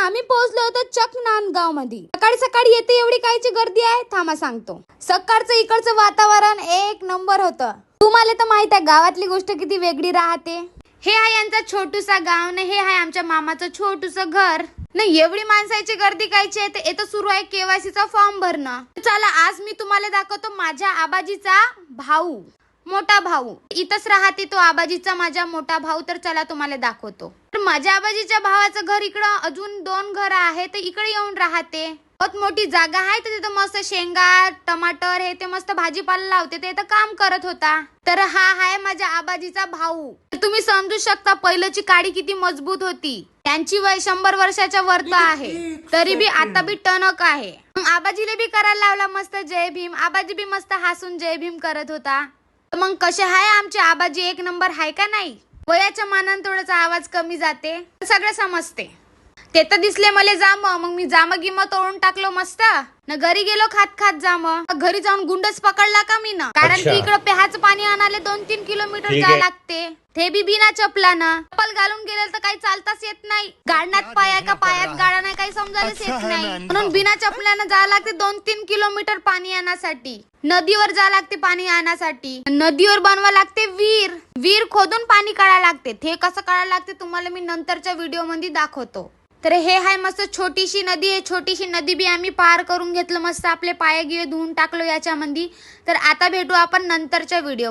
आम्ही पोहोचलो होतो चक नांदगावमध्ये सकाळी सकाळी येते एवढी कायची गर्दी आहे थांबा सांगतो. सकाळचं इकडचं वातावरण एक नंबर होतं. तुम्हाला तर माहीत आहे गावातली गोष्ट किती वेगळी राहते. हे आहे यांचा छोटूसा गाव ना हे आहे आमच्या मामाचं छोटूस घर. नाही एवढी माणसाची गर्दी कायची आहे तर सुरू आहे केवायसीचा फॉर्म भरणं. चला आज मी तुम्हाला दाखवतो माझ्या आबाजीचा भाऊ. मोठा भाऊ. इथंच राहते तो आबाजीचा माझा मोठा भाऊ तर चला तुम्हाला दाखवतो. माझ्या आबाजीच्या भावाचं घर इकडं अजून दोन घर आहे तर इकडे येऊन राहते. बहुत मोठी जागा आहे तर तिथं मस्त शेंगा टमाटर हे ते मस्त भाजीपाला लावते ते तर काम करत होता. तर हा आहे माझ्या आबाजीचा भाऊ. तुम्ही समजू शकता पहिल्याची काडी किती मजबूत होती. त्यांची वय शंभर वर्षाच्या वरत आहे. तरी बी आता बी टणक आहे. मग आबाजीला बी करायला लावला मस्त जय भीम. आबाजी बी मस्त हसून जय भीम करत होता. मग कसे आहे आमचे आबाजी? एक नंबर आहे का नाही? वयाच्या मानानं थोडासा आवाज कमी जाते सगळं समजते. ते तर दिसले मला जाम. मग मी जाम गिम तोडून टाकलो मस्त. न घरी गेलो खात खात जाम. घरी जाऊन गुंडच पकडला का मी ना कारण की. इकडं पेहाचं पाणी आणायला दोन तीन किलोमीटर आहे. लागते. ते बी बिना चपलानं. चप्पल घालून गेलं तर काही चालताच येत नाही. गाडण्यात पाय का पायात गाडा नाही काही समजायलाच येत नाही. म्हणून बिना चपल्यानं जावं लागते दोन तीन किलोमीटर पाणी आणण्यासाठी नदीवर जावं लागते पाणी आणण्यासाठी नदीवर बनवा लागते विहीर. विहीर खोदून पाणी काढायला लागते. ते कसं काढायला लागते तुम्हाला मी नंतरच्या व्हिडिओमध्ये दाखवतो. तर हे आहे मस्त छोटीशी नदी आहे. छोटीशी नदी बी आम्ही पार करून घेतलं. मस्त आपले पाय गिळे धुवून टाकलो याच्यामध्ये तर आता भेटू आपण नंतरच्या व्हिडिओ